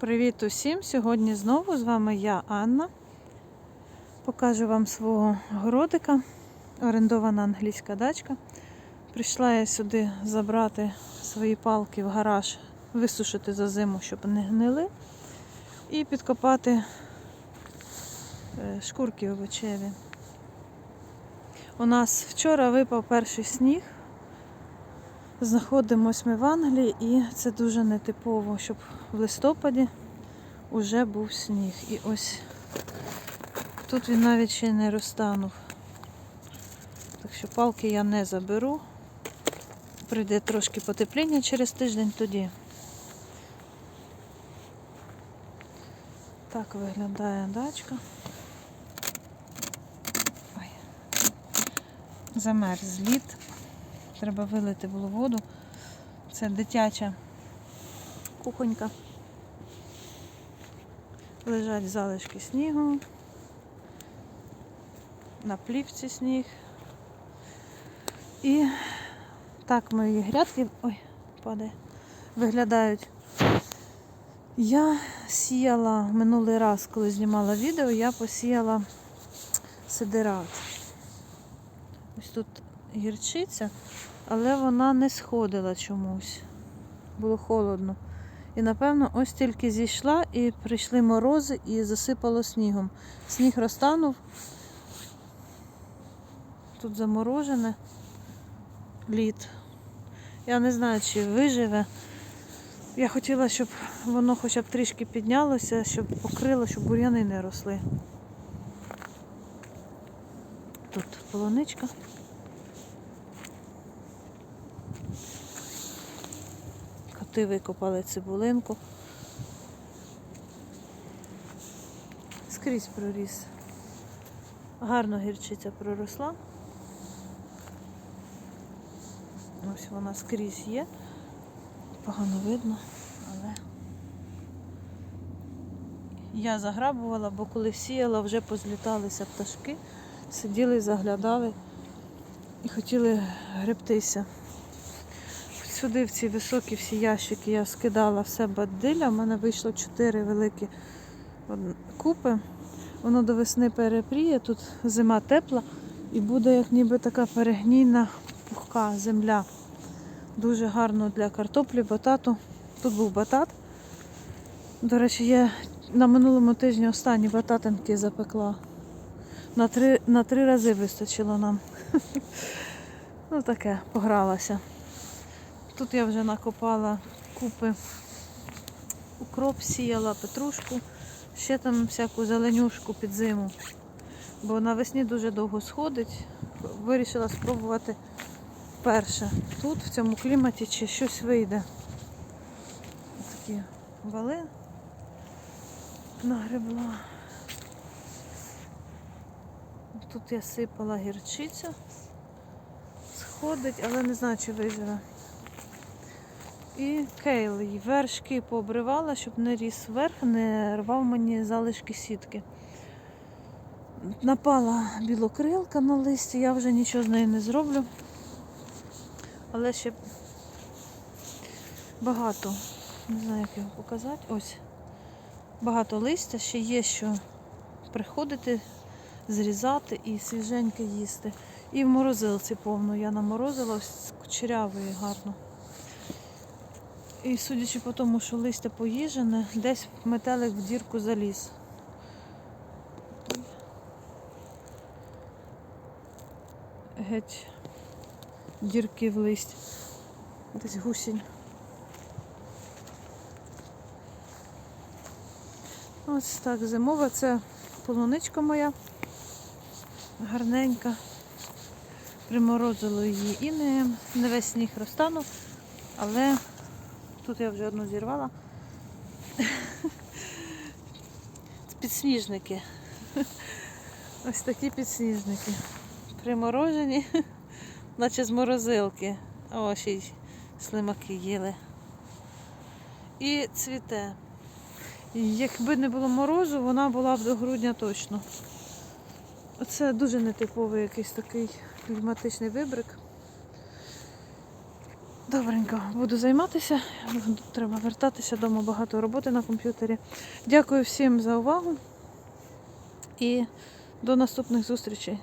Привіт усім! Сьогодні знову з вами я, Анна. Покажу вам свого городика. Орендована англійська дачка. Прийшла я сюди забрати свої палки в гараж, висушити за зиму, щоб не гнили, і підкопати е, шкурки овочеві. У нас вчора випав перший сніг. Знаходимось ми в Англії і це дуже нетипово, щоб в листопаді вже був сніг. І ось тут він навіть ще не розтанув. Так що палки я не заберу. Прийде трошки потепління через тиждень тоді. Так виглядає дачка. Ой. Замерз лід. Треба вилити було воду. Це дитяча кухонька. Лежать залишки снігу. На плівці сніг. І так мої грядки ой, падає, виглядають. Я сіяла минулий раз, коли знімала відео, я посіяла сидират. Ось тут гірчиця, але вона не сходила чомусь. Було холодно. І напевно ось тільки зійшла і прийшли морози і засипало снігом. Сніг розтанув. Тут заморожене лід. Я не знаю, чи виживе. Я хотіла, щоб воно хоча б трішки піднялося, щоб покрило, щоб бур'яни не росли. Тут полуничка. Коти викопали цибулинку. Скрізь проріс. Гарно гірчиця проросла. Ось вона скрізь є. Погано видно, але я заграбувала, бо коли сіяла, вже позліталися пташки, сиділи, заглядали і хотіли гребтися. Сюди в ці високі всі ящики я скидала все бадилля. У мене вийшло чотири великі купи. Воно до весни перепріє, тут зима тепла і буде як ніби така перегнійна пухка земля. Дуже гарно для картоплі, батату. Тут був батат. До речі, я на минулому тижні останні бататинки запекла. На три, на три рази вистачило нам. Ну таке, погралася. Тут я вже накопала купи укроп, сіяла петрушку, ще там всяку зеленюшку під зиму. Бо навесні дуже довго сходить. Вирішила спробувати перше. Тут, в цьому кліматі, чи щось вийде. Такі вали нагребла. Тут я сипала гірчицю. Сходить, але не знаю, чи виживе. І кейл, і вершки пообривала, щоб не ріс вверх, не рвав мені залишки сітки. Напала білокрилка на листі, я вже нічого з нею не зроблю. Але ще багато, не знаю, як його показати. Ось. Багато листя, ще є що приходити, зрізати і свіженьке їсти. І в морозилці повно я наморозила, ось кучерявої гарно. І судячи по тому, що листя поїжене, десь метелик в дірку заліз. Геть дірки в листі. Десь гусінь. Ось так зимова. Це полуничка моя. Гарненька. Приморозило її і не весь сніг розтанув, але Тут я вже одну зірвала. Підсніжники. Ось такі підсніжники. Приморожені, наче з морозилки. О, ще й слимаки їли. І цвіте. Якби не було морозу, вона була б до грудня точно. Оце дуже нетиповий якийсь такий кліматичний вибрик. Добренько, буду займатися. Треба вертатися вдома, багато роботи на комп'ютері. Дякую всім за увагу і до наступних зустрічей.